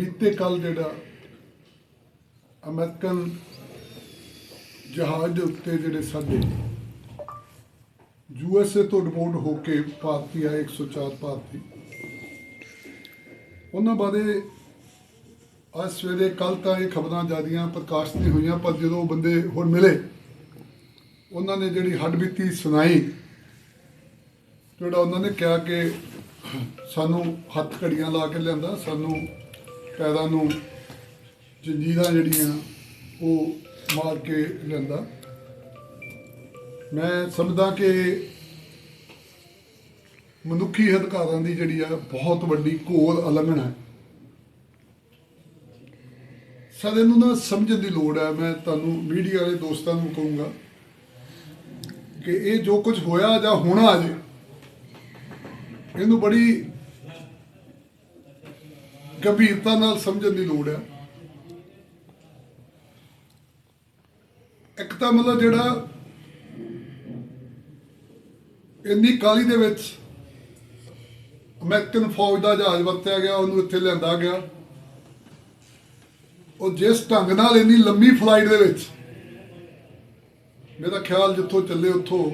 ਬੀਤੇ ਕੱਲ ਜਿਹੜਾ ਅਮਰੀਕਨ ਜਹਾਜ਼ ਦੇ ਉੱਤੇ ਜਿਹੜੇ ਸਾਡੇ ਯੂਐਸਏ ਤੋਂ ਰਿਪੋਰਟ ਹੋ ਕੇ ਭਾਰਤੀ ਆਏ 104 ਭਾਰਤੀ, ਉਹਨਾਂ ਬਾਰੇ ਅੱਜ ਸਵੇਰੇ ਕੱਲ ਤਾਂ ਇਹ ਖਬਰਾਂ ਜਿਆਦੀਆਂ ਪ੍ਰਕਾਸ਼ਿਤ ਨਹੀਂ ਹੋਈਆਂ, ਪਰ ਜਦੋਂ ਬੰਦੇ ਹੁਣ ਮਿਲੇ, ਉਹਨਾਂ ਨੇ ਜਿਹੜੀ ਹੱਡਬੀਤੀ ਸੁਣਾਈ, ਜਿਹੜਾ ਉਹਨਾਂ ਨੇ ਕਿਹਾ ਕਿ ਸਾਨੂੰ ਹੱਥ ਘੜੀਆਂ ਲਾ ਕੇ ਲਿਆਂਦਾ, ਸਾਨੂੰ ਪੈਰਾਂ ਨੂੰ ਜੰਜੀਰਾਂ ਜਿਹੜੀਆਂ ਉਹ ਮਾਰ ਕੇ ਲਿਆਂਦਾ। ਮੈਂ ਸਮਝਦਾ ਕਿ ਮਨੁੱਖੀ ਅਧਿਕਾਰਾਂ ਦੀ ਜਿਹੜੀ ਆ ਬਹੁਤ ਵੱਡੀ ਘੋਰ ਉਲੰਘਣਾ ਹੈ। ਸਾਡੇ ਨੂੰ ਨਾ ਸਮਝਣ ਦੀ ਲੋੜ ਹੈ। ਮੈਂ ਤੁਹਾਨੂੰ ਮੀਡੀਆ ਵਾਲੇ ਦੋਸਤਾਂ ਨੂੰ ਕਹੂੰਗਾ ਕਿ ਇਹ ਜੋ ਕੁਝ ਹੋਇਆ ਜਾਂ ਹੋਣਾ ਅਜੇ, ਇਹਨੂੰ ਬੜੀ ਗੰਭੀਰਤਾ ਨਾਲ ਸਮਝਣ ਦੀ ਲੋੜ ਹੈ ਇੱਕ ਤਾਂ ਮਤਲਬ ਜਿਹੜਾ ਇੰਨੀ ਕਾਲੀ ਦੇ ਵਿੱਚ ਅਮਰੀਕਨ ਫੌਜ ਦਾ ਜਹਾਜ਼ ਵਰਤਿਆ ਗਿਆ, ਉਹਨੂੰ ਇੱਥੇ ਲਿਆਂਦਾ ਗਿਆ। ਉਹ ਜਿਸ ਢੰਗ ਨਾਲ ਇੰਨੀ ਲੰਮੀ ਫਲਾਈਟ ਦੇ ਵਿੱਚ ਮੇਰਾ ਖਿਆਲ ਜਿੱਥੋਂ ਚੱਲੇ ਉੱਥੋਂ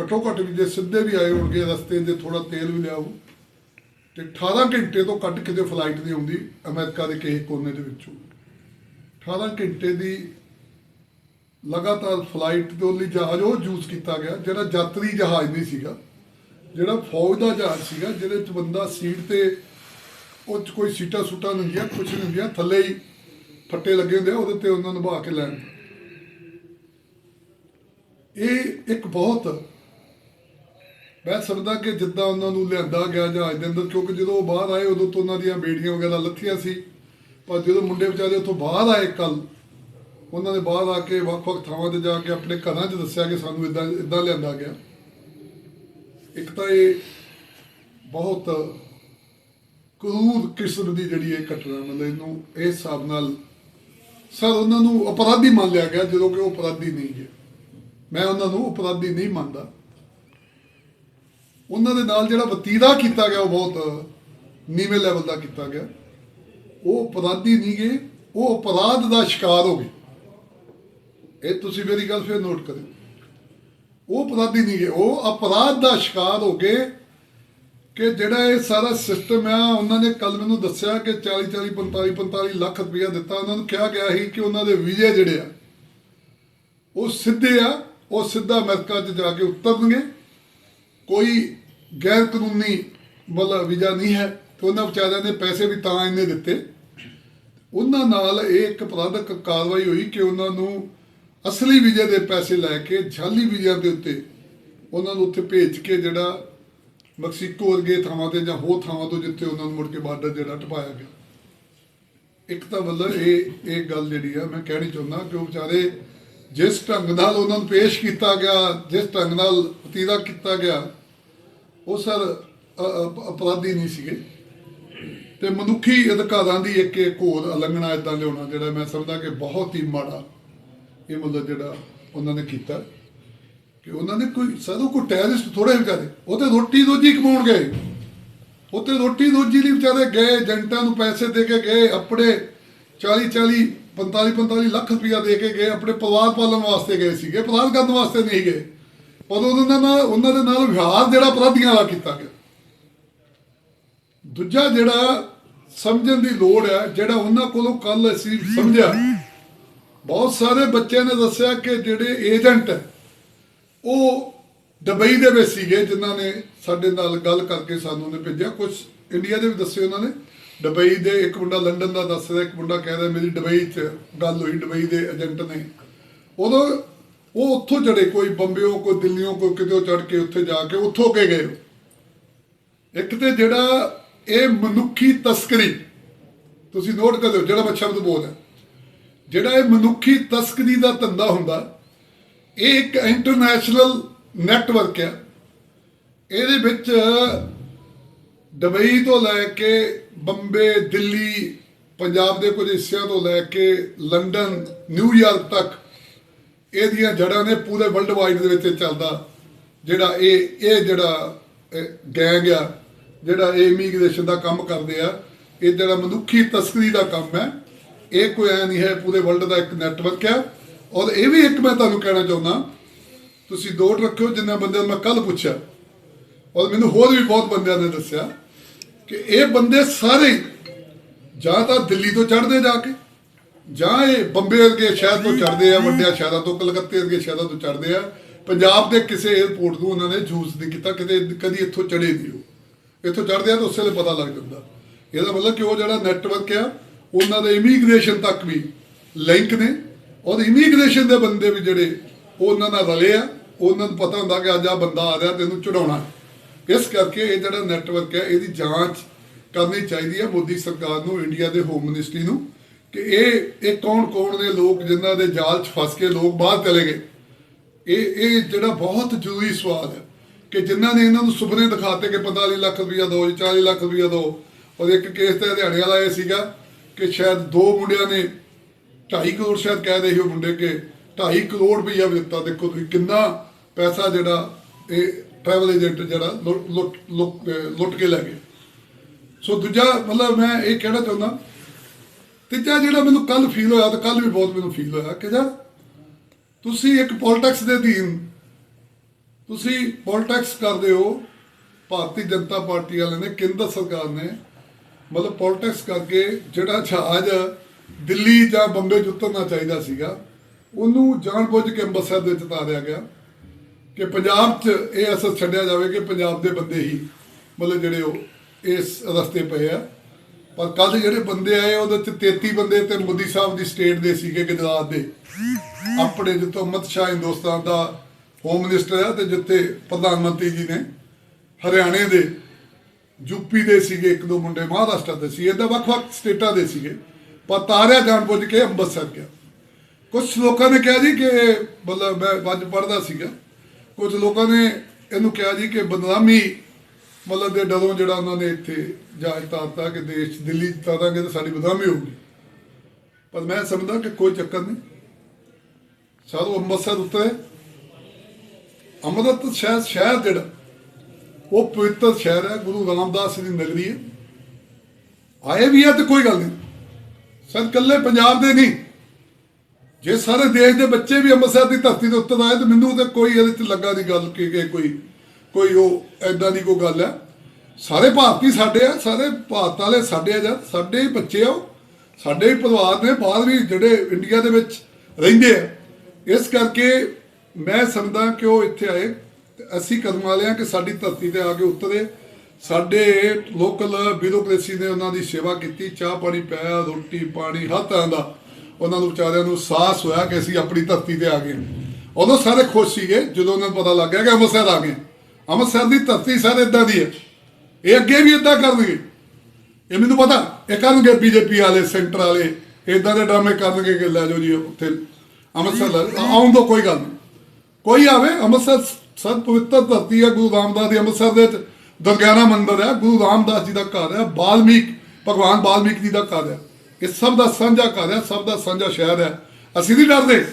ਘੱਟੋ ਘੱਟ ਵੀ ਜੇ ਸਿੱਧੇ ਵੀ ਆਏ ਹੋਣਗੇ ਰਸਤੇ ਦੇ ਥੋੜਾ ਤੇਲ ਵੀ ਲਿਆਓ। ਤੇ 18 ਘੰਟੇ ਤੋਂ ਘੱਟ ਕਿਤੇ ਫਲਾਈਟ ਨਹੀਂ ਆਉਂਦੀ ਅਮਰੀਕਾ ਦੇ ਕਿਸੇ ਕੋਨੇ ਦੇ ਵਿੱਚੋਂ। 18 ਘੰਟੇ ਦੀ ਲਗਾਤਾਰ ਫਲਾਈਟ ਦੇ ਲਈ ਜਹਾਜ਼, ਉਹ ਯੂਜ਼ ਕੀਤਾ ਗਿਆ, ਜਿਹੜਾ ਯਾਤਰੀ ਜਹਾਜ਼ ਨਹੀਂ ਸੀਗਾ, ਜਿਹੜਾ ਫੌਜ ਦਾ ਜਹਾਜ਼ ਸੀਗਾ, ਜਿਹਦੇ ਚ ਬੰਦਾ ਸੀਟ ਤੇ ਉਹ 'ਚ ਕੋਈ ਸੀਟਾਂ ਸੂਟਾਂ ਨਹੀਂ ਹੁੰਦੀਆਂ ਕੁਝ ਨਹੀਂ ਹੁੰਦੀਆਂ, ਥੱਲੇ ਹੀ ਫੱਟੇ ਲੱਗੇ ਹੁੰਦੇ ਉਹਦੇ ਤੇ ਉਹਨਾਂ ਨੂੰ ਬਹਾ ਕੇ ਲੈਣ ਇਹ ਇੱਕ ਬਹੁਤ ਮੈਂ ਸਮਝਦਾ ਕਿ ਜਿੱਦਾਂ ਉਹਨਾਂ ਨੂੰ ਲਿਆਂਦਾ ਗਿਆ ਜਹਾਜ਼ ਦੇ ਅੰਦਰ, ਕਿਉਂਕਿ ਜਦੋਂ ਉਹ ਬਾਹਰ ਆਏ, ਉਦੋਂ ਤੋਂ ਉਹਨਾਂ ਦੀਆਂ ਬੇੜੀਆਂ ਵਗੈਰਾ ਲੱਥੀਆਂ ਸੀ। ਪਰ ਜਦੋਂ ਮੁੰਡੇ ਵਿਚਾਰੇ ਉੱਥੋਂ ਬਾਹਰ ਆਏ ਕੱਲ ਉਹਨਾਂ ਨੇ ਬਾਹਰ ਆ ਕੇ ਵੱਖ-ਵੱਖ ਥਾਵਾਂ ਤੇ ਜਾ ਕੇ ਆਪਣੇ ਘਰਾਂ 'ਚ ਦੱਸਿਆ ਕਿ ਸਾਨੂੰ ਇਦਾਂ ਇਦਾਂ ਲਿਆਂਦਾ ਗਿਆ। ਇੱਕ ਤਾਂ ਇਹ ਬਹੁਤ ਕਰੂਰ ਕਿਸਮ ਦੀ ਜਿਹੜੀ ਇਹ ਘਟਨਾ, ਮਤਲਬ ਇਹਨੂੰ ਇਸ ਹਿਸਾਬ ਨਾਲ ਸਰ ਉਹਨਾਂ ਨੂੰ ਅਪਰਾਧੀ ਮੰਨ ਲਿਆ ਗਿਆ, ਜਦੋਂ ਕਿ ਉਹ ਅਪਰਾਧੀ ਨਹੀਂ ਹੈ। ਮੈਂ ਉਹਨਾਂ ਨੂੰ ਅਪਰਾਧੀ ਨਹੀਂ ਮੰਨਦਾ। ਉਹਨਾਂ ਦੇ ਨਾਲ ਜਿਹੜਾ ਵਤੀਰਾ ਕੀਤਾ ਗਿਆ, ਉਹ ਬਹੁਤ ਨੀਵੇਂ ਲੈਵਲ ਦਾ ਕੀਤਾ ਗਿਆ। ਉਹ ਅਪਰਾਧੀ ਨਹੀਂ ਗਏ, ਉਹ ਅਪਰਾਧ ਦਾ ਸ਼ਿਕਾਰ ਹੋ ਗਏ। ਇਹ ਤੁਸੀਂ ਮੇਰੀ ਗੱਲ ਫਿਰ ਨੋਟ ਕਰਿਓ। ਉਹ ਅਪਰਾਧੀ ਨਹੀਂ ਗਏ, ਉਹ ਅਪਰਾਧ ਦਾ ਸ਼ਿਕਾਰ ਹੋ ਗਏ ਕਿ ਜਿਹੜਾ ਇਹ ਸਾਰਾ ਸਿਸਟਮ ਆ, ਉਹਨਾਂ ਨੇ ਕੱਲ ਮੈਨੂੰ ਦੱਸਿਆ ਕਿ 40 40 45 45 ਲੱਖ ਰੁਪਇਆ ਦਿੱਤਾ। ਉਹਨਾਂ ਨੂੰ ਕਿਹਾ ਗਿਆ ਸੀ ਕਿ ਉਹਨਾਂ ਦੇ ਵੀਜ਼ੇ ਜਿਹੜੇ ਆ, ਉਹ ਸਿੱਧੇ ਆ, ਉਹ ਸਿੱਧਾ ਅਮਰੀਕਾ 'ਚ ਜਾ ਕੇ ਉਤਰਨਗੇ। ਕੋਈ ਗੈਰ ਕਾਨੂੰਨੀ ਮਤਲਬ ਵੀਜ਼ਾ ਨਹੀਂ ਹੈ, ਤੇ ਉਹਨਾਂ ਵਿਚਾਰਿਆਂ ਨੇ ਪੈਸੇ ਵੀ ਤਾਂ ਇੰਨੇ ਦਿੱਤੇ। ਉਹਨਾਂ ਨਾਲ ਇਹ ਇੱਕ ਅਪਰਾਧਕ ਕਾਰਵਾਈ ਹੋਈ ਕਿ ਉਹਨਾਂ ਨੂੰ ਅਸਲੀ ਵੀਜ਼ੇ ਦੇ ਪੈਸੇ ਲੈ ਕੇ, ਜਾਲੀ ਵੀਜ਼ਿਆਂ ਦੇ ਉੱਤੇ ਉਹਨਾਂ ਨੂੰ ਉੱਥੇ ਭੇਜ ਕੇ ਜਿਹੜਾ ਮੈਕਸੀਕੋ ਵਰਗੇ ਥਾਵਾਂ ਤੇ ਜਾਂ ਹੋਰ ਥਾਵਾਂ ਤੋਂ ਜਿੱਥੇ ਉਹਨਾਂ ਨੂੰ ਮੁੜ ਕੇ ਬਾਰਡਰ ਜਿਹੜਾ ਟਪਾਇਆ ਗਿਆ। ਇੱਕ ਤਾਂ ਮਤਲਬ ਇਹ ਇਹ ਗੱਲ ਜਿਹੜੀ ਆ, ਮੈਂ ਕਹਿਣੀ ਚਾਹੁੰਦਾ ਕਿ ਉਹ ਵਿਚਾਰੇ ਜਿਸ ਢੰਗ ਨਾਲ ਉਹਨਾਂ ਨੂੰ ਪੇਸ਼ ਕੀਤਾ ਗਿਆ, ਜਿਸ ਢੰਗ ਨਾਲ ਵਤੀਰਾ ਕੀਤਾ ਗਿਆ, ਉਹ ਸਰ ਅਪਰਾਧੀ ਨਹੀਂ ਸੀਗੇ। ਤੇ ਮਨੁੱਖੀ ਅਧਿਕਾਰਾਂ ਦੀ ਇੱਕ ਇੱਕ ਹੋਰ ਉਲੰਘਣਾ ਇਦਾਂ ਲਿਆਉਣਾ, ਜਿਹੜਾ ਮੈਂ ਸਮਝਦਾ ਕਿ ਬਹੁਤ ਹੀ ਮਾੜਾ ਇਹ ਮਤਲਬ ਜਿਹੜਾ ਉਹਨਾਂ ਨੇ ਕੀਤਾ। ਕਿ ਉਹਨਾਂ ਨੇ ਕੋਈ ਸਾਧੂ ਕੋਈ ਟੈਰਰਿਸਟ ਥੋੜੇ ਵਿਚਾਰੇ, ਉਹ ਤੇ ਰੋਟੀ ਰੋਜੀ ਕਮਾਉਣ ਗਏ। ਉਹ ਤੇ ਰੋਟੀ ਰੋਜੀ ਲਈ ਵਿਚਾਰੇ ਗਏ ਏਜੰਟਾਂ ਨੂੰ ਪੈਸੇ ਦੇ ਕੇ ਗਏ, ਆਪਣੇ 40 40 45 45 ਲੱਖ ਰੁਪਇਆ ਦੇ ਕੇ ਗਏ, ਆਪਣੇ ਪਰਿਵਾਰ ਪਾਲਣ ਵਾਸਤੇ ਗਏ ਸੀਗੇ, ਪਰਿਵਾਰ ਕਰਨ ਵਾਸਤੇ ਨਹੀਂ ਗਏ। ਪਰ ਉਹਨਾਂ ਨਾਲ, ਉਹਨਾਂ ਦੇ ਨਾਲ ਵਿਹਾਰ ਜਿਹੜਾ ਅਪਰਾਧੀਆਂ ਵਾਲਾ ਕੀਤਾ ਗਿਆ। ਦੂਜਾ ਜਿਹੜਾ ਸਮਝਣ ਦੀ ਲੋੜ ਹੈ, ਜਿਹੜਾ ਉਹਨਾਂ ਕੋਲੋਂ ਕੱਲ ਅਸੀਂ ਸਮਝਿਆ, ਬਹੁਤ ਸਾਰੇ ਬੱਚਿਆਂ ਨੇ ਦੱਸਿਆ ਕਿ ਜਿਹੜੇ ਏਜੰਟ ਉਹ ਦੁਬਈ ਦੇ ਵਿੱਚ ਸੀਗੇ, ਜਿਨ੍ਹਾਂ ਨੇ ਸਾਡੇ ਨਾਲ ਗੱਲ ਕਰਕੇ ਸਾਨੂੰ ਨੇ ਭੇਜਿਆ। ਕੁਝ ਇੰਡੀਆ ਦੇ ਵੀ ਦੱਸੇ ਉਹਨਾਂ ਨੇ। ਦੁਬਈ ਦੇ ਇੱਕ ਮੁੰਡਾ ਲੰਡਨ ਦਾ ਦੱਸ ਰਿਹਾ, ਇੱਕ ਮੁੰਡਾ ਕਹਿ ਰਿਹਾ ਮੇਰੀ ਦੁਬਈ 'ਚ ਗੱਲ ਹੋਈ, ਦੁਬਈ ਦੇ ਏਜੰਟ ਨੇ। ਉਦੋਂ ਉਹ ਉੱਥੋਂ ਚੜੇ, ਕੋਈ ਬੰਬਿਓ, ਕੋਈ ਦਿੱਲੀੋਂ ਕੋਈ ਕਿਤੇ ਚੜ ਕੇ ਉੱਥੇ ਜਾ ਕੇ ਉੱਥੋਂ ਕੇ ਗਏ। ਇੱਕ ਤੇ ਜਿਹੜਾ ਇਹ ਮਨੁੱਖੀ ਤਸਕਰੀ, ਤੁਸੀਂ ਨੋਟ ਕਰ ਲਿਓ ਜਿਹੜਾ ਮੈਂ ਸ਼ਬਦ ਬੋਲਦਾ। ਜਿਹੜਾ ਇਹ ਮਨੁੱਖੀ ਤਸਕਰੀ ਦਾ ਧੰਦਾ ਹੁੰਦਾ, ਇਹ ਇੱਕ ਇੰਟਰਨੈਸ਼ਨਲ ਨੈਟਵਰਕ ਹੈ ਇਹਦੇ ਵਿੱਚ ਦੁਬਈ ਤੋਂ ਲੈ ਕੇ ਬੰਬੇ, ਦਿੱਲੀ, ਪੰਜਾਬ ਦੇ ਕੁਝ ਹਿੱਸਿਆਂ ਤੋਂ ਲੈ ਕੇ ਲੰਡਨ ਨਿਊਯਾਰਕ ਤੱਕ ਇਹਦੀਆਂ ਜੜਾਂ ਨੇ ਪੂਰੇ ਵਰਲਡ ਵਾਈਡ ਦੇ ਵਿੱਚ ਚੱਲਦਾ। ਜਿਹੜਾ ਇਹ ਇਹ ਜਿਹੜਾ ਗੈਂਗ ਆ, ਜਿਹੜਾ ਇਹ ਇਮੀਗ੍ਰੇਸ਼ਨ ਦਾ ਕੰਮ ਕਰਦੇ ਆ, ਇਹ ਜਿਹੜਾ ਮਨੁੱਖੀ ਤਸਕਰੀ ਦਾ ਕੰਮ ਹੈ, ਇਹ ਕੋਈ ਐ ਨਹੀਂ ਹੈ, ਪੂਰੇ ਵਰਲਡ ਦਾ ਇੱਕ ਨੈਟਵਰਕ ਹੈ ਔਰ ਇਹ ਵੀ ਇੱਕ ਮੈਂ ਤੁਹਾਨੂੰ ਕਹਿਣਾ ਚਾਹੁੰਦਾ, ਤੁਸੀਂ ਦੌੜ ਰੱਖਿਓ, ਜਿੰਨਾ ਬੰਦਿਆਂ ਨੂੰ ਮੈਂ ਕੱਲ ਪੁੱਛਿਆ, ਔਰ ਮੈਨੂੰ ਹੋਰ ਵੀ ਬਹੁਤ ਬੰਦਿਆਂ ਨੇ ਦੱਸਿਆ ਕਿ ਇਹ ਬੰਦੇ ਸਾਰੇ ਜਾਂ ਤਾਂ ਦਿੱਲੀ ਤੋਂ ਚੜ੍ਹਦੇ ਜਾ ਕੇ, ਜਾਂ ਇਹ ਬੰਬੇ ਵਰਗੇ ਸ਼ਹਿਰ ਤੋਂ ਚੜ੍ਹਦੇ ਆ, ਵੱਡਿਆਂ ਸ਼ਹਿਰਾਂ ਤੋਂ, ਕਲਕੱਤੇ ਵਰਗੇ ਸ਼ਹਿਰਾਂ ਤੋਂ ਚੜ੍ਹਦੇ ਆ। ਪੰਜਾਬ ਦੇ ਕਿਸੇ 에ਅਰਪੋਰਟ ਨੂੰ ਉਹਨਾਂ ਨੇ ਯੂਜ਼ ਨਹੀਂ ਕੀਤਾ, ਕਿਤੇ ਕਦੀ ਇੱਥੋਂ ਚੜੇ ਨਹੀਂ ਉਹ। ਇੱਥੋਂ ਚੜ੍ਹਦੇ ਆ ਤਾਂ ਉਸੇ ਵੇਲੇ ਪਤਾ ਲੱਗ ਜਾਂਦਾ। ਇਹਦਾ ਮਤਲਬ ਕਿ ਉਹ ਜਿਹੜਾ ਨੈਟਵਰਕ ਆ, ਉਹਨਾਂ ਦੇ ਇਮੀਗ੍ਰੇਸ਼ਨ ਤੱਕ ਵੀ ਲਿੰਕ ਨੇ। ਔਰ ਇਮੀਗ੍ਰੇਸ਼ਨ ਦੇ ਬੰਦੇ ਵੀ ਜਿਹੜੇ, ਉਹ ਉਹਨਾਂ ਨਾਲ ਰਲੇ ਆ। ਉਹਨਾਂ ਨੂੰ ਪਤਾ ਹੁੰਦਾ ਕਿ ਅੱਜ ਆ ਬੰਦਾ ਆ ਰਿਹਾ ਤੈਨੂੰ ਚੜਾਉਣਾ ਇਸ ਕਰਕੇ ਇਹ ਜਿਹੜਾ ਨੈਟਵਰਕ ਹੈ, ਇਹਦੀ ਜਾਂਚ ਕਰਨੀ ਚਾਹੀਦੀ ਹੈ ਮੋਦੀ ਸਰਕਾਰ ਨੂੰ ਇੰਡੀਆ ਦੇ ਹੋਮ ਮਿਨਿਸਟਰੀ ਨੂੰ, ਕਿ ਇਹ ਇਹ ਕੌਣ ਕੌਣ ਦੇ ਲੋਕ ਜਿਨ੍ਹਾਂ ਦੇ ਜਾਲ 'ਚ ਫਸ ਕੇ ਲੋਕ ਬਾਹਰ ਚਲੇ ਗਏ। ਇਹ ਇਹ ਜਿਹੜਾ ਬਹੁਤ ਜ਼ਰੂਰੀ ਸਵਾਲ ਹੈ ਕਿ ਜਿਨ੍ਹਾਂ ਨੇ ਇਹਨਾਂ ਨੂੰ ਸੁਪਨੇ ਦਿਖਾਤੇ ਕਿ 45 ਲੱਖ ਰੁਪਇਆ ਦਿਓ ਜੀ 40 ਲੱਖ ਰੁਪਇਆ ਦਿਓ, ਔਰ ਇੱਕ ਕੇਸ ਤੇ ਹਰਿਆਣੇ ਵਾਲਾ ਇਹ ਸੀਗਾ ਕਿ ਸ਼ਾਇਦ ਦੋ ਮੁੰਡਿਆਂ ਨੇ 2.5 ਕਰੋੜ ਸ਼ਾਇਦ ਕਹਿ ਰਹੇ ਹੋ ਮੁੰਡੇ ਕਿ 2.5 ਕਰੋੜ ਰੁਪਇਆ ਵੀ ਦਿੱਤਾ। ਦੇਖੋ ਤੁਸੀਂ ਕਿੰਨਾ ਪੈਸਾ ਜਿਹੜਾ ਇਹ ਟਰੈਵਲ ਏਜੰਟ ਜਿਹੜਾ ਲੁੱਟ ਲੁੱਟ ਕੇ ਲੈ ਗਏ। ਸੋ ਦੂਜਾ ਮਤਲਬ ਮੈਂ ਇਹ ਕਹਿਣਾ ਚਾਹੁੰਦਾ, ਤੀਜਾ ਜਿਹੜਾ ਮੈਨੂੰ ਕੱਲ ਫੀਲ ਹੋਇਆ ਤੇ ਕੱਲ ਵੀ ਬਹੁਤ ਮੈਨੂੰ ਫੀਲ ਹੋਇਆ, ਕਿ ਜਾ ਤੁਸੀਂ ਇੱਕ ਪੋਲਿਟਿਕਸ ਦੇ ਅਧੀਨ ਤੁਸੀਂ ਪੋਲਿਟਿਕਸ ਕਰਦੇ ਹੋ, ਭਾਰਤੀ ਜਨਤਾ ਪਾਰਟੀ ਵਾਲਿਆਂ ਨੇ, ਕੇਂਦਰ ਸਰਕਾਰ ਨੇ, ਮਤਲਬ ਪੋਲਿਟਿਕਸ ਕਰਕੇ ਜਿਹੜਾ ਜਹਾਜ਼ ਦਿੱਲੀ ਜਾਂ ਬੰਬੇ 'ਚ ਉਤਰਨਾ ਚਾਹੀਦਾ ਸੀਗਾ, ਉਹਨੂੰ ਜਾਣਬੁੱਝ ਕੇ ਅੰਮ੍ਰਿਤਸਰ ਦੇ ਵਿੱਚ ਉਤਾਰਿਆ ਗਿਆ। ਕਿ ਪੰਜਾਬ 'ਚ ਇਹ ਅਸਰ ਛੱਡਿਆ ਜਾਵੇ ਕਿ ਪੰਜਾਬ ਦੇ ਬੰਦੇ ਹੀ ਮਤਲਬ ਜਿਹੜੇ ਉਹ ਇਸ ਰਸਤੇ ਪਏ ਆ। ਪਰ ਕੱਲ ਜਿਹੜੇ ਬੰਦੇ ਆਏ, ਉਹਦੇ ਚ 33 ਬੰਦੇ ਤੇ ਮੋਦੀ ਸਾਹਿਬ ਦੀ ਸਟੇਟ ਦੇ ਸੀਗੇ ਗੁਜਰਾਤ ਦੇ। ਆਪਣੇ ਜਿੱਥੋਂ ਅਮਿਤ ਸ਼ਾਹ ਹਿੰਦੁਸਤਾਨ ਦਾ ਹੋਮ ਮਿਨਿਸਟਰ ਹੈ ਤੇ ਜਿੱਥੇ ਪ੍ਰਧਾਨ ਮੰਤਰੀ ਜੀ ਨੇ ਹਰਿਆਣੇ ਦੇ ਯੂਪੀ ਦੇ ਸੀਗੇ, ਇੱਕ ਦੋ ਮੁੰਡੇ ਮਹਾਰਾਸ਼ਟਰ ਦੇ ਸੀ ਇਹਦਾ ਵੱਖ-ਵੱਖ ਸਟੇਟਾਂ ਦੇ ਸੀਗੇ। ਪਰ ਤਾਰਿਆ ਜਾਣ ਬੁੱਝ ਕੇ ਅੰਮ੍ਰਿਤਸਰ ਗਿਆ। ਕੁਝ ਲੋਕਾਂ ਨੇ ਕਿਹਾ ਜੀ ਕਿ ਮਤਲਬ ਮੈਂ ਅੱਜ ਪੜ੍ਹਦਾ ਸੀਗਾ ਕੁਝ ਲੋਕਾਂ ਨੇ ਇਹਨੂੰ ਕਿਹਾ ਜੀ ਕਿ ਬਦਨਾਮੀ ਮਤਲਬ ਦੇ ਡਰੋਂ ਜਿਹੜਾ ਉਹਨਾਂ ਨੇ ਇੱਥੇ ਜਹਾਜ਼ ਤਾਰਤਾ ਕਿ ਦੇਸ਼ 'ਚ ਦਿੱਲੀ 'ਚ ਤਾਰਾਂਗੇ ਤਾਂ ਸਾਡੀ ਬਦਨਾਮੀ ਹੋਊਗੀ ਪਰ ਮੈਂ ਸਮਝਦਾ ਕਿ ਕੋਈ ਚੱਕਰ ਨਹੀਂ। ਸਾਧੂ ਅੰਮ੍ਰਿਤਸਰ ਉਤਰੇ। ਅੰਮ੍ਰਿਤ ਸ਼ਹਿਰ ਸ਼ਹਿਰ ਜਿਹੜਾ, ਉਹ ਪਵਿੱਤਰ ਸ਼ਹਿਰ ਹੈ, ਗੁਰੂ ਰਾਮਦਾਸ ਦੀ ਨਗਰੀ ਹੈ। ਆਏ ਵੀ ਆ ਤੇ ਕੋਈ ਗੱਲ ਨਹੀਂ। ਸਰ ਕੱਲੇ ਪੰਜਾਬ ਦੇ ਨਹੀਂ। ਜੇ ਸਾਰੇ ਦੇਸ਼ ਦੇ ਬੱਚੇ ਵੀ ਅੰਮ੍ਰਿਤਸਰ ਦੀ ਧਰਤੀ ਦੇ ਉੱਤੇ ਆਏ, ਤਾਂ ਮੈਨੂੰ ਤਾਂ ਕੋਈ ਇਹਦੇ ਚ ਲੱਗਾ ਦੀ ਗੱਲ ਕਿ ਕਿ ਕੋਈ ਕੋਈ ਉਹ ਐਦਾਂ ਦੀ ਕੋਈ ਗੱਲ ਹੈ। ਸਾਰੇ ਭਾਰਤੀ ਸਾਡੇ ਆ, ਸਾਰੇ ਭਾਰਤ ਵਾਲੇ ਸਾਡੇ ਆ ਜਾਂ ਸਾਡੇ ਹੀ ਬੱਚੇ ਆ ਉਹ। ਸਾਡੇ ਹੀ ਪਰਿਵਾਰ ਨੇ ਬਾਹਰ ਵੀ ਜਿਹੜੇ ਇੰਡੀਆ ਦੇ ਵਿੱਚ ਰਹਿੰਦੇ ਆ। ਇਸ ਕਰਕੇ ਮੈਂ ਸਮਝਦਾ ਕਿ ਉਹ ਇੱਥੇ ਆਏ, ਤੇ ਅਸੀਂ ਕਦਮ ਵਾਲੇ ਆ ਕਿ ਸਾਡੀ ਧਰਤੀ ਤੇ ਆ ਕੇ ਉਤਰੇ। ਸਾਡੇ ਲੋਕਲ ਬਿਊਰੋਕ੍ਰੇਸੀ ਨੇ ਉਹਨਾਂ ਦੀ ਸੇਵਾ ਕੀਤੀ, ਚਾਹ ਪਾਣੀ ਪਿਆ, ਰੋਟੀ ਪਾਣੀ, ਹਰ ਤਰ੍ਹਾਂ ਦਾ। ਉਹਨਾਂ ਨੂੰ ਵਿਚਾਰਿਆਂ ਨੂੰ ਸਾਹਸ ਹੋਇਆ ਕਿ ਅਸੀਂ ਆਪਣੀ ਧਰਤੀ ਤੇ ਆ ਗਏ ਉਦੋਂ ਸਾਰੇ ਖੁਸ਼ ਸੀਗੇ, ਜਦੋਂ ਉਹਨਾਂ ਨੂੰ ਪਤਾ ਲੱਗ ਗਿਆ ਕਿ ਅੰਮ੍ਰਿਤਸਰ ਆ ਗਏ ਅੰਮ੍ਰਿਤਸਰ ਦੀ ਧਰਤੀ ਸਾਰੇ ਇਦਾਂ ਦੀ ਹੈ। ਇਹ ਅੱਗੇ ਵੀ ਇਦਾਂ ਕਰਨਗੇ। ਇਹ ਮੈਨੂੰ ਪਤਾ, ਇਹ ਕਰਨਗੇ ਬੀਜੇਪੀ ਵਾਲੇ, ਸੈਂਟਰ ਵਾਲੇ ਇਦਾਂ ਦੇ ਡਰਾਮੇ ਕਰਨਗੇ ਕਿ ਲੈ ਜਾਓ ਜੀ, ਉੱਥੇ ਅੰਮ੍ਰਿਤਸਰ ਲੈ ਆਉਣ ਤੋਂ ਕੋਈ ਗੱਲ ਨਹੀਂ। ਕੋਈ ਆਵੇ, ਅੰਮ੍ਰਿਤਸਰ ਸਤ ਪਵਿੱਤਰ ਧਰਤੀ ਹੈ, ਗੁਰੂ ਰਾਮਦਾਸ ਦੀ ਅੰਮ੍ਰਿਤਸਰ ਦੇ ਵਿੱਚ। ਦੁਰਗਿਆਨਾ ਮੰਦਿਰ ਹੈ, ਗੁਰੂ ਰਾਮਦਾਸ ਜੀ ਦਾ ਘਰ ਹੈ, ਬਾਲਮੀਕ, ਭਗਵਾਨ ਬਾਲਮੀਕ ਜੀ ਦਾ ਘਰ ਹੈ। ਇਹ ਸਭ ਦਾ ਸਾਂਝਾ ਘਰ ਹੈ, ਸਭ ਦਾ ਸਾਂਝਾ ਸ਼ਹਿਰ ਹੈ। ਅਸੀਂ ਨਹੀਂ ਡਰਦੇ।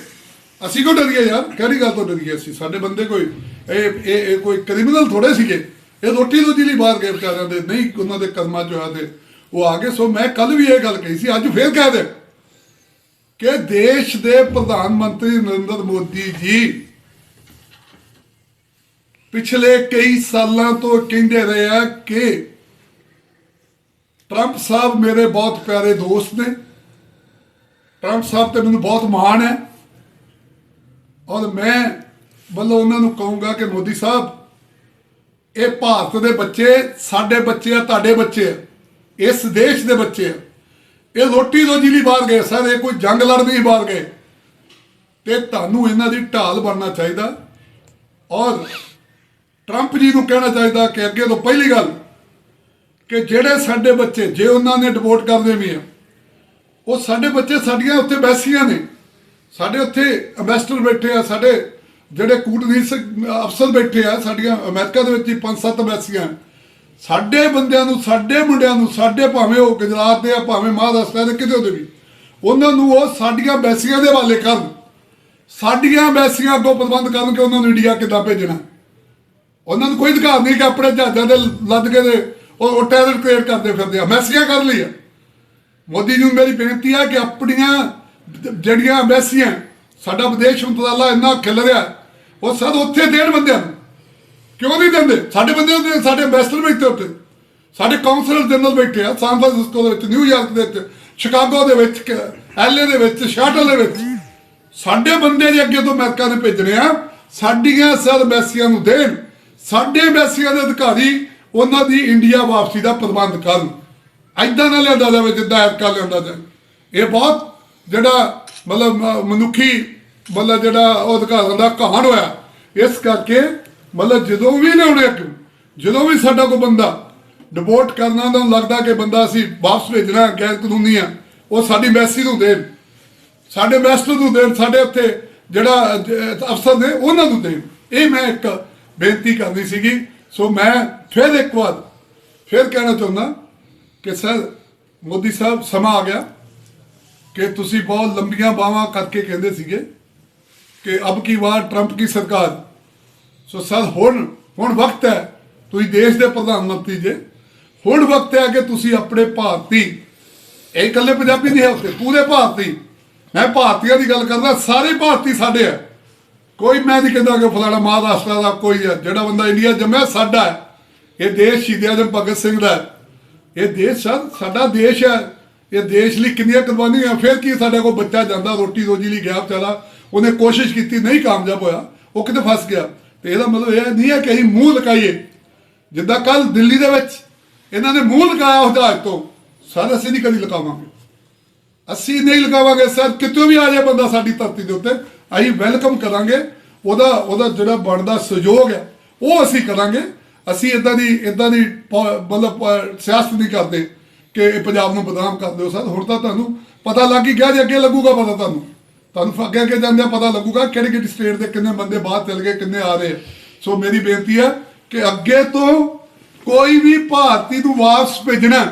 ਅਸੀਂ ਕਿਉਂ ਡਰੀਏ ਯਾਰ? ਕਿਹੜੀ ਗੱਲ ਤੋਂ ਡਰੀਏ ਅਸੀਂ? ਸਾਡੇ ਬੰਦੇ ਕੋਈ, ਇਹ ਇਹ ਕੋਈ ਕ੍ਰਿਮੀਨਲ ਥੋੜੇ ਸੀਗੇ। ਇਹ ਰੋਟੀ ਰੋਜੀ ਲਈ ਬਾਹਰ ਗਏ ਵਿਚਾਰਿਆਂ ਦੇ, ਨਹੀਂ ਉਹਨਾਂ ਦੇ ਕਦਮਾਂ ਚੋਂ ਹੋਇਆ ਉਹ ਆ ਗਏ। ਸੋ ਮੈਂ ਕੱਲ ਵੀ ਇਹ ਗੱਲ ਕਹੀ ਸੀ, ਅੱਜ ਫੇਰ ਕਹਿ ਦੇ ਕਿ ਦੇਸ਼ ਦੇ ਪ੍ਰਧਾਨ ਮੰਤਰੀ ਨਰਿੰਦਰ ਮੋਦੀ ਜੀ ਪਿਛਲੇ ਕਈ ਸਾਲਾਂ ਤੋਂ ਕਹਿੰਦੇ ਰਹੇ ਆ ਕਿ ਟਰੰਪ ਸਾਹਿਬ ਮੇਰੇ ਬਹੁਤ ਪਿਆਰੇ ਦੋਸਤ ਨੇ। ਟਰੰਪ ਸਾਹਿਬ ਤੇ ਮੈਨੂੰ ਬਹੁਤ ਮਾਣ ਹੈ। ਔਰ ਮੈਂ ਵੱਲੋਂ ਉਹਨਾਂ ਨੂੰ ਕਹੂੰਗਾ ਕਿ ਮੋਦੀ ਸਾਹਿਬ, ਇਹ ਭਾਰਤ ਦੇ ਬੱਚੇ ਸਾਡੇ ਬੱਚੇ ਆ, ਤੁਹਾਡੇ ਬੱਚੇ ਆ, ਇਸ ਦੇਸ਼ ਦੇ ਬੱਚੇ ਆ। ਇਹ ਰੋਟੀ ਰੋਜੀ ਲਈ ਬਾਹਰ ਗਏ, ਸਰ, ਇਹ ਕੋਈ ਜੰਗ ਲੜਨ ਲਈ ਬਾਹਰ ਗਏ। ਤੇ ਤੁਹਾਨੂੰ ਇਹਨਾਂ ਦੀ ਢਾਲ ਬਣਨਾ ਚਾਹੀਦਾ। ਔਰ ਟਰੰਪ ਜੀ ਨੂੰ ਕਹਿਣਾ ਚਾਹੀਦਾ ਕਿ ਅੱਗੇ ਤੋਂ ਪਹਿਲੀ ਗੱਲ ਕਿ ਜਿਹੜੇ ਸਾਡੇ ਬੱਚੇ, ਜੇ ਉਹਨਾਂ ਨੇ ਡਿਪੋਰਟ ਕਰਦੇ ਵੀ ਆ, ਉਹ ਸਾਡੇ ਬੱਚੇ ਸਾਡੀਆਂ ਉੱਥੇ ਬੈਸੀਆਂ ਨੇ। ਸਾਡੇ ਉੱਥੇ ਐਮਬੈਸਡਰ ਬੈਠੇ ਆ, ਸਾਡੇ ਜਿਹੜੇ ਕੂਟਨੀਤਿਕ ਅਫਸਰ ਬੈਠੇ ਆ, ਸਾਡੀਆਂ ਅਮਰੀਕਾ ਦੇ ਵਿੱਚ ਹੀ ਪੰਜ ਸੱਤ ਐਮਬੈਸੀਆਂ ਸਾਡੇ ਬੰਦਿਆਂ ਨੂੰ, ਸਾਡੇ ਮੁੰਡਿਆਂ ਨੂੰ, ਸਾਡੇ ਭਾਵੇਂ ਉਹ ਗੁਜਰਾਤ ਦੇ ਆ, ਭਾਵੇਂ ਮਹਾਰਾਸ਼ਟਰ ਦੇ ਕਿਤੇ ਉਹਦੇ ਵੀ, ਉਹਨਾਂ ਨੂੰ ਉਹ ਸਾਡੀਆਂ ਬੈਸੀਆਂ ਦੇ ਹਵਾਲੇ ਕਰਨ। ਸਾਡੀਆਂ ਬੈਸੀਆਂ ਤੋਂ ਪ੍ਰਬੰਧ ਕਰਨ ਕਿ ਉਹਨਾਂ ਨੂੰ ਇੰਡੀਆ ਕਿੱਦਾਂ ਭੇਜਣਾ। ਉਹਨਾਂ ਨੂੰ ਕੋਈ ਅਧਿਕਾਰ ਨਹੀਂ ਕਿ ਆਪਣੇ ਜਹਾਜ਼ਾਂ ਦੇ ਲੱਦ ਕੇ ਦੇ ਉਹ ਉਹ ਟੈਰਰ ਕ੍ਰੀਏਟ ਕਰਦੇ ਫਿਰਦੇ ਆ। ਮੈਸੀਆਂ ਕਰ ਲਈ ਆ ਮੋਦੀ ਜੀ ਨੂੰ ਮੇਰੀ ਬੇਨਤੀ ਆ ਕਿ ਆਪਣੀਆਂ ਜਿਹੜੀਆਂ ਐਮਬੈਸੀਆਂ ਸਾਡਾ ਵਿਦੇਸ਼ ਮੰਤਰਾਲਾ ਇੰਨਾ ਖਿਲ ਰਿਹਾ, ਉਹ ਸਦ ਉੱਥੇ ਦੇਣ ਬੰਦਿਆਂ ਨੂੰ। ਕਿਉਂ ਨਹੀਂ ਦਿੰਦੇ? ਸਾਡੇ ਬੰਦੇ ਹੁੰਦੇ ਸਾਡੇ ਐਮਬੈਸਡਰ ਬੈਠੇ ਉੱਤੇ ਸਾਡੇ ਕਾਉਂਸਲਰ ਜਨਰਲ ਬੈਠੇ ਆ, ਸਾਨ ਫਰਾਂਸਿਸਕੋ ਦੇ ਵਿੱਚ ਨਿਊਯਾਰਕ ਦੇ ਵਿੱਚ, ਸ਼ਿਕਾਗੋ ਦੇ ਵਿੱਚ ਐਲਏ ਦੇ ਵਿੱਚ ਸ਼ਾਟਲ ਦੇ ਵਿੱਚ। ਸਾਡੇ ਬੰਦੇ ਦੇ ਅੱਗੇ ਤੋਂ ਅਮਰੀਕਾ ਨੇ ਭੇਜਣੇ ਆ, ਸਾਡੀਆਂ ਸਰ ਐਮਬੈਸੀਆਂ ਨੂੰ ਦੇਣ। ਸਾਡੇ ਐਮਬੈਸੀਆਂ ਦੇ ਅਧਿਕਾਰੀ ਉਹਨਾਂ ਦੀ ਇੰਡੀਆ ਵਾਪਸੀ ਦਾ ਪ੍ਰਬੰਧ ਕਰਨ ਐਦਾਂ ਨਾ ਲਿਆਂਦਾ ਜਾਵੇ, ਜਿੱਦਾਂ ਐਤਕਾ ਲਿਆਂਦਾ ਜਾਵੇ ਇਹ ਬਹੁਤ ਜਿਹੜਾ ਮਤਲਬ ਮਨੁੱਖੀ ਮਤਲਬ ਜਿਹੜਾ ਉਹ ਅਧਿਕਾਰਾਂ ਦਾ ਕਹਾਣ ਹੋਇਆ। ਇਸ ਕਰਕੇ ਮਤਲਬ ਜਦੋਂ ਵੀ ਲਿਆਉਣੇ ਜਦੋਂ ਵੀ ਸਾਡਾ ਕੋਈ ਬੰਦਾ ਡਿਪੋਰਟ ਕਰਨਾ ਤਾਂ ਲੱਗਦਾ ਕਿ ਬੰਦਾ ਅਸੀਂ ਵਾਪਸ ਭੇਜਣਾ, ਗੈਰ ਕਾਨੂੰਨੀ ਆ, ਉਹ ਸਾਡੀ ਮੈਸੇਜ ਨੂੰ ਦੇਣ। ਸਾਡੇ ਮੈਸਟਰ ਨੂੰ ਦੇਣ, ਸਾਡੇ ਉੱਥੇ ਜਿਹੜਾ ਅਫਸਰ ਨੇ, ਉਹਨਾਂ ਨੂੰ ਦੇਣ। ਇਹ ਮੈਂ ਇੱਕ ਬੇਨਤੀ ਕਰਨੀ ਸੀਗੀ ਸੋ ਮੈਂ ਫਿਰ ਇੱਕ ਵਾਰ ਫਿਰ ਕਹਿਣਾ ਚਾਹੁੰਦਾ ਕਿ ਸਰ, ਮੋਦੀ ਸਾਹਿਬ, ਸਮਾਂ ਆ ਗਿਆ ਕਿ ਤੁਸੀਂ ਬਹੁਤ ਲੰਬੀਆਂ ਬਾਹਾਂ ਕਰਕੇ ਕਹਿੰਦੇ ਸੀਗੇ ਕਿ ਅਬ ਕੀ ਵਾਰ ਟਰੰਪ ਕੀ ਸਰਕਾਰ। ਸੋ ਸਰ, ਹੁਣ ਹੁਣ ਵਕਤ ਹੈ। ਤੁਸੀਂ ਦੇਸ਼ ਦੇ ਪ੍ਰਧਾਨ ਮੰਤਰੀ ਜੇ। ਹੁਣ ਵਕਤ ਹੈ ਕਿ ਤੁਸੀਂ ਆਪਣੇ ਭਾਰਤੀ, ਇਹ ਇਕੱਲੇ ਪੰਜਾਬੀ ਨਹੀਂ ਹੈ ਉੱਥੇ, ਪੂਰੇ ਭਾਰਤੀ। ਮੈਂ ਭਾਰਤੀਆਂ ਦੀ ਗੱਲ ਕਰਦਾ, ਸਾਰੇ ਭਾਰਤੀ ਸਾਡੇ ਆ ਕੋਈ ਮੈਂ ਨਹੀਂ ਕਹਿੰਦਾ ਕਿ ਫਲਾਣਾ ਮਹਾਰਾਸ਼ਟਰ ਦਾ ਕੋਈ ਹੈ, ਜਿਹੜਾ ਬੰਦਾ ਇੰਡੀਆ ਜੰਮਿਆ, ਸਾਡਾ ਹੈ। ਇਹ ਦੇਸ਼ ਸ਼ਹੀਦ ਆਜ਼ਮ ਭਗਤ ਸਿੰਘ ਦਾ ਇਹ ਦੇਸ਼ ਸਰ ਸਾਡਾ ਦੇਸ਼ ਹੈ। ਇਹ ਦੇਸ਼ ਲਈ ਕਿੰਨੀਆਂ ਕੁਰਬਾਨੀਆਂ ਫਿਰ ਕੀ ਸਾਡੇ ਕੋਲ ਬੱਚਾ ਜਾਂਦਾ, ਰੋਟੀ ਰੋਜੀ ਲਈ ਗਿਆ ਵਿਚਾਰਾ, ਉਹਨੇ ਕੋਸ਼ਿਸ਼ ਕੀਤੀ, ਨਹੀਂ ਕਾਮਯਾਬ ਹੋਇਆ। ਉਹ ਕਿਤੇ ਫਸ ਗਿਆ। ਤੇ ਇਹਦਾ ਮਤਲਬ ਇਹ ਨਹੀਂ ਹੈ ਕਿ ਅਸੀਂ ਮੂੰਹ ਲਕਾਈਏ। ਜਿੱਦਾਂ ਕੱਲ ਦਿੱਲੀ ਦੇ ਵਿੱਚ ਇਹਨਾਂ ਨੇ ਮੂੰਹ ਲਗਾਇਆ ਉਹ ਜਹਾਜ਼ ਤੋਂ, ਸਰ, ਅਸੀਂ ਨਹੀਂ ਕਦੀ ਲਗਾਵਾਂਗੇ। ਅਸੀਂ ਨਹੀਂ ਲਗਾਵਾਂਗੇ, ਸਰ, ਕਿਤੋਂ ਵੀ ਆ ਜਾਏ ਬੰਦਾ ਸਾਡੀ ਧਰਤੀ ਦੇ ਉੱਤੇ ਅਸੀਂ ਵੈਲਕਮ ਕਰਾਂਗੇ। ਉਹਦਾ ਉਹਦਾ ਜਿਹੜਾ ਬਣਦਾ ਸਹਿਯੋਗ ਹੈ, ਉਹ ਅਸੀਂ ਕਰਾਂਗੇ। ਅਸੀਂ ਇਦਾਂ ਦੀ ਇਦਾਂ ਦੀ ਮਤਲਬ ਸਿਆਸਤ ਨਹੀਂ ਕਰਦੇ ਕਿ ਇਹ ਪੰਜਾਬ ਨੂੰ ਬਦਨਾਮ ਕਰਦੇ ਹੋ ਸਰ। ਹੁਣ ਤਾਂ ਤੁਹਾਨੂੰ ਪਤਾ ਲੱਗ ਹੀ ਗਿਆ ਜੇ ਅੱਗੇ ਲੱਗੂਗਾ ਪਤਾ ਤੁਹਾਨੂੰ। ਤੁਹਾਨੂੰ ਅੱਗੇ ਅੱਗੇ ਜਾਂਦਿਆਂ ਪਤਾ ਲੱਗੂਗਾ ਕਿਹੜੀ ਕਿਹੜੀ ਸਟੇਟ ਦੇ ਕਿੰਨੇ ਬੰਦੇ ਬਾਹਰ ਚਲ ਗਏ, ਕਿੰਨੇ ਆ ਰਹੇ ਸੋ ਮੇਰੀ ਬੇਨਤੀ ਹੈ ਕਿ ਅੱਗੇ ਤੋਂ ਕੋਈ ਵੀ ਭਾਰਤੀ ਨੂੰ ਵਾਪਸ ਭੇਜਣਾ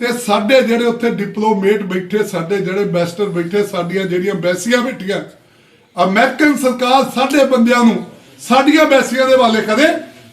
ਤੇ ਸਾਡੇ ਜਿਹੜੇ ਉੱਥੇ ਡਿਪਲੋਮੇਟ ਬੈਠੇ, ਸਾਡੇ ਜਿਹੜੇ ਐਮਬੈਸਡਰ ਬੈਠੇ, ਸਾਡੀਆਂ ਜਿਹੜੀਆਂ ਐਮਬੈਸੀਆਂ ਬੈਠੀਆਂ ਅਮਰੀਕਨ ਸਰਕਾਰ ਸਾਡੇ ਬੰਦਿਆਂ ਨੂੰ ਸਾਡੀਆਂ ਬੈਸੀਆਂ ਦੇ ਵਾਲੇ ਕਰੇ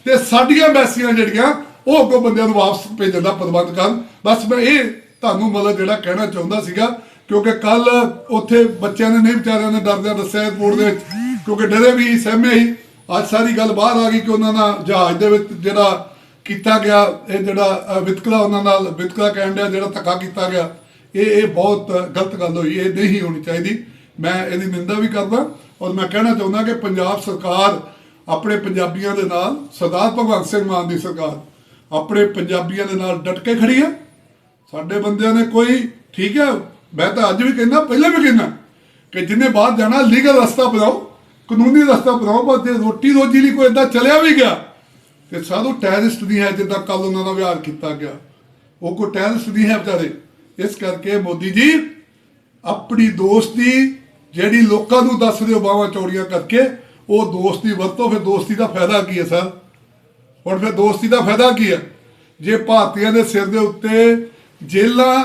ਤੇ ਸਾਡੀਆਂ ਬੈਸੀਆਂ ਜਿਹੜੀਆਂ ਉਹ ਅੱਗੋਂ ਬੰਦਿਆਂ ਨੂੰ ਵਾਪਸ ਭੇਜਣ ਦਾ ਪ੍ਰਬੰਧ ਕਰਨ। ਬਸ ਮੈਂ ਇਹ ਤੁਹਾਨੂੰ ਮਤਲਬ ਜਿਹੜਾ ਕਹਿਣਾ ਚਾਹੁੰਦਾ ਸੀਗਾ ਕਿਉਂਕਿ ਕੱਲ ਉੱਥੇ ਬੱਚਿਆਂ ਨੇ ਨਹੀਂ ਵਿਚਾਰਿਆਂ ਨੇ ਡਰਦਿਆਂ ਦੱਸਿਆ 에어ਪੋਰਟ ਦੇ ਵਿੱਚ ਕਿਉਂਕਿ ਡਰੇ ਵੀ ਸਹਿਮੇ ਹੀ ਅੱਜ ਸਾਰੀ ਗੱਲ ਬਾਹਰ ਆ ਗਈ ਕਿ ਉਹਨਾਂ ਦਾ ਜਹਾਜ਼ ਦੇ ਵਿੱਚ ਜਿਹੜਾ ਕੀਤਾ ਗਿਆ ਇਹ ਜਿਹੜਾ ਅ, ਵਿਤਕਰਾ ਉਹਨਾਂ ਨਾਲ ਵਿਤਕਰਾ ਕਹਿਣ ਡਿਆ ਜਿਹੜਾ ਧੱਕਾ ਕੀਤਾ ਗਿਆ। ਇਹ ਇਹ ਬਹੁਤ ਗਲਤ ਗੱਲ ਹੋਈ ਇਹ ਨਹੀਂ ਹੋਣੀ ਚਾਹੀਦੀ। ਮੈਂ ਇਹਦੀ ਨਿੰਦਾ ਵੀ ਕਰਦਾ ਔਰ ਮੈਂ ਕਹਿਣਾ ਚਾਹੁੰਦਾ ਕਿ ਪੰਜਾਬ ਸਰਕਾਰ ਆਪਣੇ ਪੰਜਾਬੀਆਂ ਦੇ ਨਾਲ, ਸਰਦਾਰ ਭਗਵੰਤ ਸਿੰਘ ਮਾਨ ਦੀ ਸਰਕਾਰ ਆਪਣੇ ਪੰਜਾਬੀਆਂ ਦੇ ਨਾਲ ਡਟ ਕੇ ਖੜੀ ਹੈ। ਸਾਡੇ ਬੰਦਿਆਂ ਨੇ ਕੋਈ, ਠੀਕ ਹੈ, ਮੈਂ ਤਾਂ ਅੱਜ ਵੀ ਕਹਿੰਦਾ, ਪਹਿਲਾਂ ਵੀ ਕਹਿੰਦਾ ਕਿ ਜਿੰਨੇ ਬਾਹਰ ਜਾਣਾ ਲੀਗਲ ਰਸਤਾ ਬਣਾਓ, ਕਾਨੂੰਨੀ ਰਸਤਾ ਬਣਾਓ ਪਰ ਜੇ ਰੋਟੀ ਰੋਜੀ ਲਈ ਕੋਈ ਏਦਾਂ ਚਲਿਆ ਵੀ ਗਿਆ, ਤੇ ਸਾਧੂ ਟੈਰਰਿਸਟ ਨਹੀਂ ਹੈ ਜਿੱਦਾਂ ਕੱਲ ਉਹਨਾਂ ਦਾ ਵਿਹਾਰ ਕੀਤਾ ਗਿਆ। ਉਹ ਕੋਈ ਟੈਰਰਿਸਟ ਨਹੀਂ ਹੈ ਵਿਚਾਰੇ। ਇਸ ਕਰਕੇ ਮੋਦੀ ਜੀ, ਆਪਣੀ ਦੋਸਤੀ ਜਿਹੜੀ ਲੋਕਾਂ ਨੂੰ ਦੱਸ ਦਿਓ ਬਾਹਾਂ ਚੌੜੀਆਂ ਕਰਕੇ, ਉਹ ਦੋਸਤੀ ਵਰਤੋ, ਫਿਰ ਦੋਸਤੀ ਦਾ ਫਾਇਦਾ ਕੀ ਹੈ ਸਰ? ਹੁਣ ਫਿਰ ਦੋਸਤੀ ਦਾ ਫਾਇਦਾ ਕੀ ਹੈ? ਜੇ ਭਾਰਤੀਆਂ ਦੇ ਸਿਰ ਦੇ ਉੱਤੇ ਜੇਲਾਂ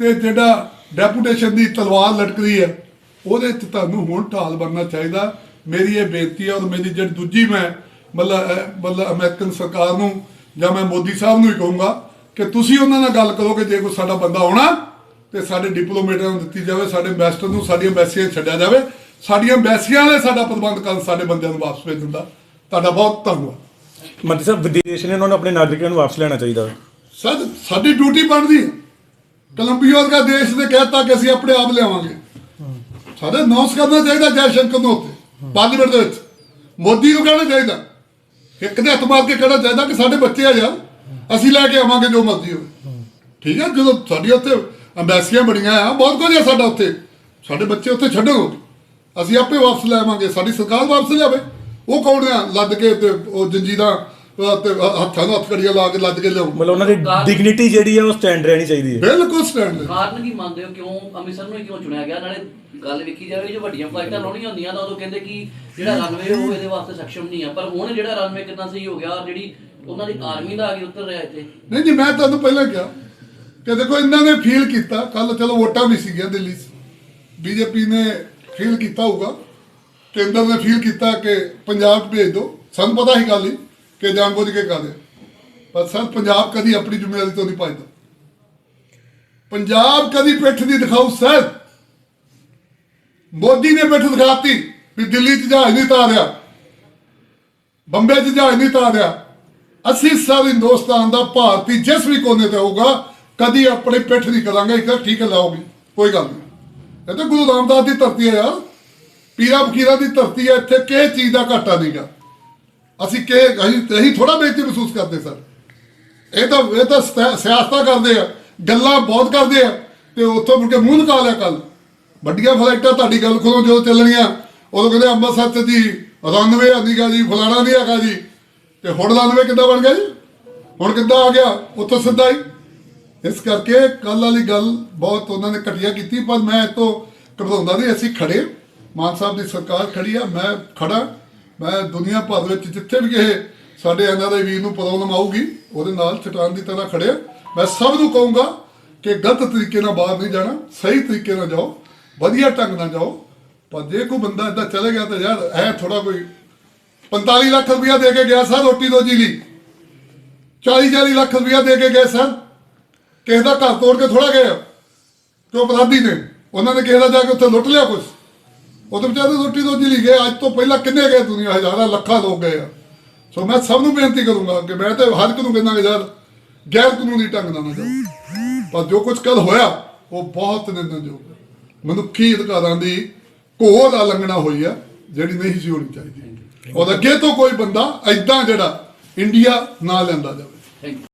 ਤੇ ਜਿਹੜਾ ਡੈਪੂਟੇਸ਼ਨ ਦੀ ਤਲਵਾਰ ਲਟਕਦੀ ਹੈ, ਉਹਦੇ 'ਚ ਤੁਹਾਨੂੰ ਹੁਣ ਢਾਲ ਬਣਨਾ ਚਾਹੀਦਾ। ਮੇਰੀ ਇਹ ਬੇਨਤੀ ਹੈ ਔਰ ਮੇਰੀ ਜਿਹੜੀ ਦੂਜੀ ਮੈਂ, ਮਤਲਬ ਮਤਲਬ ਅਮਰੀਕਨ ਸਰਕਾਰ ਨੂੰ ਜਾਂ ਮੈਂ ਮੋਦੀ ਸਾਹਿਬ ਨੂੰ ਹੀ ਕਹੂੰਗਾ ਕਿ ਤੁਸੀਂ ਉਹਨਾਂ ਨਾਲ ਗੱਲ ਕਰੋ ਕਿ ਜੇ ਕੋਈ ਸਾਡਾ ਬੰਦਾ ਆਉਣਾ। ਤੇ ਸਾਡੇ ਡਿਪਲੋਮੇਟਾਂ ਨੂੰ ਦਿੱਤੀ ਜਾਵੇ ਸਾਡੇ ਐਮਬੈਸਡਰ ਨੂੰ ਸਾਡੀਆਂ ਐਮਬੈਸੀਆਂ ਛੱਡਿਆ ਜਾਵੇ ਸਾਡੀਆਂ ਐਮਬੈਸੀਆਂ ਵਾਲੇ ਸਾਡਾ ਪ੍ਰਬੰਧ ਕਰਨ ਸਾਡੇ ਬੰਦਿਆਂ ਨੂੰ ਵਾਪਸ ਭੇਜਣ ਦਾ। ਤੁਹਾਡਾ ਬਹੁਤ ਧੰਨਵਾਦ। ਮੰਤਰੀ ਸਾਹਿਬ ਵਿਦੇਸ਼ ਨੇ ਉਹਨਾਂ ਨੂੰ ਆਪਣੇ ਨਾਗਰਿਕਾਂ ਨੂੰ ਵਾਪਸ ਲੈਣਾ ਚਾਹੀਦਾ। ਸਰ ਸਾਡੀ ਡਿਊਟੀ ਬਣਦੀ ਹੈ। ਕੋਲੰਬੀਆ ਦਾ ਦੇਸ਼ ਨੇ ਕਹਿਤਾ ਕਿ ਅਸੀਂ ਆਪਣੇ ਆਪ ਲਿਆਵਾਂਗੇ। ਸਾਡੇ ਅਨਾਉਂਸ ਕਰਨਾ ਚਾਹੀਦਾ ਜੈ ਸ਼ੰਕਰ ਨੂੰ ਉੱਤੇ ਪਾਰਲੀਮੈਂਟ ਦੇ ਵਿੱਚ। ਮੋਦੀ ਨੂੰ ਕਹਿਣਾ ਚਾਹੀਦਾ। ਇੱਕ ਦੇ ਹੱਥ ਮਾਰ ਕੇ ਕਹਿਣਾ ਚਾਹੀਦਾ ਕਿ ਸਾਡੇ ਬੱਚੇ ਆ ਯਾਰ ਅਸੀਂ ਲੈ ਕੇ ਆਵਾਂਗੇ ਜੋ ਮਰਜ਼ੀ ਹੋਵੇ। ਠੀਕ ਹੈ ਜਦੋਂ ਸਾਡੀ ਉੱਥੇ ਅੰਬੈਸੀਆਂ ਬਣੀਆਂ ਆ ਬਹੁਤ ਕੁਝ ਆ ਸਾਡਾ ਉੱਥੇ। ਸਾਡੇ ਬੱਚੇ ਉੱਥੇ ਛੱਡੋ। ਅਸੀਂ ਆਪੇ ਵਾਪਸ ਲੈ ਆਵਾਂਗੇ। ਸਾਡੀ ਸਰਕਾਰ ਵਾਪਸ ਲਿਆਵੇ। ਉਹ ਕੌਣ ਆ? ਲੱਦ ਕੇ ਤੇ ਉਹ ਜੰਜੀਰਾਂ ਤੇ ਹੱਥਾਂ ਨੂੰ ਹੱਥ ਕੜੀਆਂ ਲਾ ਕੇ ਲੱਦ ਕੇ ਲਿਆਓ। ਮਤਲਬ ਉਹਨਾਂ ਦੀ ਡਿਗਨਿਟੀ ਜਿਹੜੀ ਹੈ ਉਹ ਸਟੈਂਡ ਰਹਿਣੀ ਚਾਹੀਦੀ ਹੈ। ਬਿਲਕੁਲ ਸਟੈਂਡ ਕਾਰਨ ਕੀ ਮੰਨਦੇ ਹੋ? ਕਿਉਂ ਅੰਮ੍ਰਿਤਸਰ ਨੂੰ ਕਿਉਂ ਚੁਣਿਆ ਗਿਆ? ਨਾਲੇ ਗੱਲ ਵੇਖੀ ਜਾਵੇ ਜੋ ਵੱਡੀਆਂ ਫਲਾਈਟਾਂ ਲਾਉਣੀਆਂ ਹੁੰਦੀਆਂ ਤਾਂ ਉਦੋਂ ਕਹਿੰਦੇ ਕਿ ਜਿਹੜਾ ਰਨਵੇ ਉਹ ਇਹਦੇ ਵਾਸਤੇ ਸક્ષਮ ਨਹੀਂ ਆ। ਪਰ ਹੁਣ ਜਿਹੜਾ ਰਨਵੇ ਕਿੰਨਾ ਸਹੀ ਹੋ ਗਿਆ ਔਰ ਜਿਹੜੀ ਉਹਨਾਂ ਦੀ ਆਰਮੀ ਦਾ ਆ ਕੇ ਉੱਤਰ ਰਿਹਾ ਇੱਥੇ। ਨਹੀਂ ਜੀ ਮੈਂ ਤੁਹਾਨੂੰ ਪਹਿਲਾਂ ਕਿਹਾ ਕਿ ਦੇਖੋ ਇਹਨਾਂ ਨੇ ਫੀਲ ਕੀਤਾ ਕੱਲ ਚਲੋ ਵੋਟਾਂ ਵੀ ਸੀਗੀਆਂ ਦਿੱਲੀ 'ਚ। ਬੀਜੇਪੀ ਨੇ ਫੀਲ ਕੀਤਾ ਹੋਊਗਾ। ਕੇਂਦਰ ਨੇ ਫੀਲ ਕੀਤਾ ਕਿ ਪੰਜਾਬ ਭੇਜ ਦਿਓ ਸਾਨੂੰ ਪਤਾ ਹੀ ਗੱਲ ਹੀ ਕਿ ਜਾਣ, ਬੁੱਝ ਕੇ ਕਰਦੇ ਪਰ ਸਰ ਪੰਜਾਬ ਕਦੀ ਆਪਣੀ ਜ਼ਿੰਮੇਵਾਰੀ ਤੋਂ ਨਹੀਂ ਭੱਜਦਾ। ਪੰਜਾਬ ਕਦੀ ਪਿੱਠ ਦੀ ਦਿਖਾਊ ਸਰ ਮੋਦੀ ਨੇ ਪਿੱਠ ਦਿਖਾਤੀ ਵੀ ਦਿੱਲੀ 'ਚ ਜਹਾਜ਼ ਨਹੀਂ ਤਾਰਿਆ। ਬੰਬੇ 'ਚ ਜਹਾਜ਼ ਨਹੀਂ ਤਾਰਿਆ। ਅਸੀਂ ਸਾਲ ਹਿੰਦੁਸਤਾਨ ਦਾ ਭਾਰਤੀ ਜਿਸ ਵੀ ਕੋਨੇ ਤੇ ਹੋਊਗਾ ਕਦੀ ਆਪਣੀ ਪਿੱਠ ਨਹੀਂ ਕਰਾਂਗੇ, ਇੱਕ ਠੀਕ ਹੈ ਲਾਓਗੇ ਕੋਈ ਗੱਲ ਨਹੀਂ। ਇਹ ਤਾਂ ਗੁਰੂ ਰਾਮਦਾਸ ਦੀ ਧਰਤੀ ਹੈ ਯਾਰ। ਪੀਰਾ ਫਕੀਰਾਂ ਦੀ ਧਰਤੀ ਹੈ, ਇੱਥੇ ਕਿਸੇ ਚੀਜ਼ ਦਾ ਘਾਟਾ ਨਹੀਂਗਾ ਅਸੀਂ ਕਿ ਅਸੀਂ ਅਸੀਂ ਥੋੜਾ ਬੇਇੱਜ਼ਤੀ ਮਹਿਸੂਸ ਕਰਦੇ ਸਰ। ਇਹ ਤਾਂ ਇਹ ਤਾਂ ਸਿਆ- ਸਿਆਸਤਾਂ ਕਰਦੇ ਆ, ਗੱਲਾਂ ਬਹੁਤ ਕਰਦੇ ਆ, ਤੇ ਉੱਥੋਂ ਮੁੜ ਕੇ ਮੂੰਹ ਨਿਕਾਲ ਲਿਆ ਕੱਲ ਵੱਡੀਆਂ ਫਲਾਈਟਾਂ ਤੁਹਾਡੀ ਗੱਲ ਖੋਲੋ ਜਦੋਂ ਚੱਲਣੀਆਂ, ਉਦੋਂ ਕਹਿੰਦੇ ਅੰਮ੍ਰਿਤਸਰ ਚ ਜੀ ਰਨਵੇ ਆਂਦੀਗਾ ਜੀ, ਫਲਾਣਾ ਨਹੀਂ ਹੈਗਾ ਜੀ। ਤੇ ਹੁਣ ਰਨਵੇ ਕਿੱਦਾਂ ਬਣ ਗਿਆ ਜੀ? ਹੁਣ ਕਿੱਦਾਂ ਆ ਗਿਆ? ਉੱਥੋਂ ਸਿੱਧਾ ਹੀ। ਇਸ ਕਰਕੇ ਕੱਲ ਵਾਲੀ ਗੱਲ ਬਹੁਤ ਉਹਨਾਂ ਨੇ ਘਟੀਆ ਕੀਤੀ, ਪਰ ਮੈਂ ਇਹ ਤੋਂ ਘਬਰਾਉਂਦਾ ਨਹੀਂ, ਅਸੀਂ ਖੜੇ ਮਾਨ ਸਾਹਿਬ ਦੀ ਸਰਕਾਰ ਖੜੀ ਆ, ਮੈਂ ਖੜਾ ਮੈਂ ਦੁਨੀਆ ਭਰ ਵਿੱਚ ਜਿੱਥੇ ਵੀ ਕਿਸੇ ਸਾਡੇ ਇਹਨਾਂ ਦੇ ਵੀਰ ਨੂੰ ਪ੍ਰੋਬਲਮ ਆਊਗੀ, ਉਹਦੇ ਨਾਲ ਚਟਾਨ ਦੀ ਤਰ੍ਹਾਂ ਖੜਿਆ ਮੈਂ ਸਭ ਨੂੰ ਕਹੂੰਗਾ ਕਿ ਗਲਤ ਤਰੀਕੇ ਨਾਲ ਬਾਹਰ ਨਹੀਂ ਜਾਣਾ, ਸਹੀ ਤਰੀਕੇ ਨਾਲ ਜਾਓ, ਵਧੀਆ ਢੰਗ ਨਾਲ ਜਾਓ। ਪਰ ਜੇ ਕੋਈ ਬੰਦਾ ਏਦਾਂ ਚਲੇ ਗਿਆ ਤਾਂ ਯਾਰ ਐ ਥੋੜਾ ਕੋਈ 45 ਲੱਖ ਰੁਪਇਆ ਦੇ ਕੇ ਗਿਆ ਸਰ ਰੋਟੀ ਰੋਜੀ ਲਈ। 40 40 ਲੱਖ ਰੁਪਇਆ ਦੇ ਕੇ ਗਏ ਸਰ। ਕਿਸੇ ਦਾ ਘਰ ਤੋੜ ਕੇ ਥੋੜਾ ਗਏ। ਤੇ ਉਹ ਅਪਰਾਧੀ ਨੇ? ਉਹਨਾਂ ਨੇ ਕਿਸੇ ਦਾ ਜਾ ਕੇ ਉੱਥੇ ਲੁੱਟ ਲਿਆ ਕੁਛ? ਉਹ ਤਾਂ ਵਿਚਾਰੇ ਰੋਟੀ ਰੋਜੀ ਲਈ ਗਏ ਅੱਜ ਤੋਂ ਪਹਿਲਾਂ ਕਿੰਨੇ ਗਏ ਦੁਨੀਆ ਹਜ਼ਾਰਾਂ ਲੱਖਾਂ ਲੋਕ ਗਏ ਆ। ਸੋ ਮੈਂ ਸਭ ਨੂੰ ਬੇਨਤੀ ਕਰੂੰਗਾ ਕਿ ਮੈਂ ਤੇ ਹਰ ਇੱਕ ਨੂੰ ਕਹਿੰਦਾ ਕਿ ਯਾਰ ਗੈਰ ਕਾਨੂੰਨੀ ਢੰਗ ਨਾਲ ਨਾ ਜਾਓ। ਪਰ ਜੋ ਕੁਝ ਕੱਲ ਹੋਇਆ ਉਹ ਬਹੁਤ ਨਿੰਦਣਯੋਗ ਮਨੁੱਖੀ ਅਧਿਕਾਰਾਂ ਦੀ ਘੋਰ ਉਲੰਘਣਾ ਹੋਈ ਆ ਜਿਹੜੀ ਨਹੀਂ ਸੀ ਹੋਣੀ ਚਾਹੀਦੀ। ਔਰ ਅੱਗੇ ਤੋਂ ਕੋਈ ਬੰਦਾ ਐਦਾਂ ਜਿਹੜਾ ਇੰਡੀਆ ਨਾ ਲੈਂਦਾ ਜਾਵੇ।